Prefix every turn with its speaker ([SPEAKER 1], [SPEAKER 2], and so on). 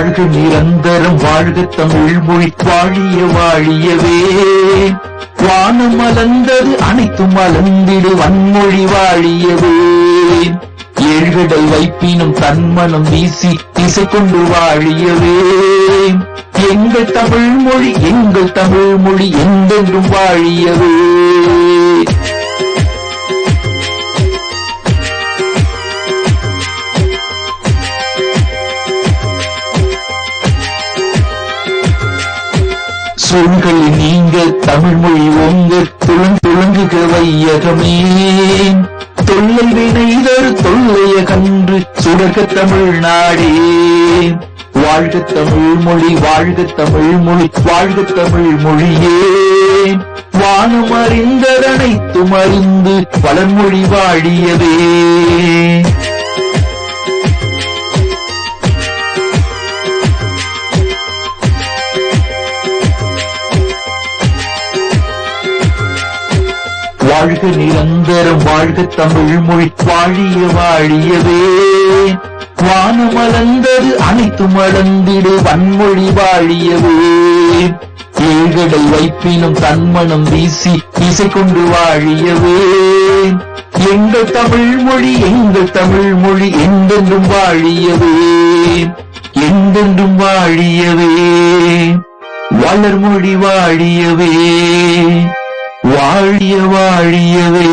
[SPEAKER 1] வாழ்க நிரந்தரம் வாழ்க தமிழ் மொழி வாழிய வாழியவே. வானம் அலந்தது அனைத்தும் அலந்திடு வன்மொழி வாழியவே. ஏழ்கடல் வைப்பினும் தன்மனம் வீசி திசை கொண்டு வாழியவே. எங்கள் தமிழ் மொழி எங்கள் தமிழ் மொழி எந்தென்றும் வாழியவே. சொல்கள் நீங்க தமிழ்மொழி உங்கள் ஓங்க துளங் துளங்குக வையகமே. தொல்லை வினைதர் தொல்லைய கன்று சுடர்க தமிழ்நாடே. வாழ்க தமிழ் மொழி வாழ்க தமிழ் மொழி வாழ்க தமிழ் மொழியே வானம் அறிந்ததனைத்தும் அறிந்து வளர்மொழி வாழியதே வாழ்க நிரந்தரம் வாழ்க தமிழ் மொழி வாழிய வாழியவே. வானமலர்ந்தது அனைத்தும் அளந்திடு வன்மொழி வாழியவே. ஏழ்கடல் வைப்பினும் தன்மனம் வீசி இசை கொண்டு வாழியவே. எங்கள் தமிழ் மொழி எங்கள் தமிழ் மொழி எந்தென்றும் வாழியவே. எந்தென்றும் வாழியவே. வளர்மொழி வாழியவே. வாழிய வாழியவே.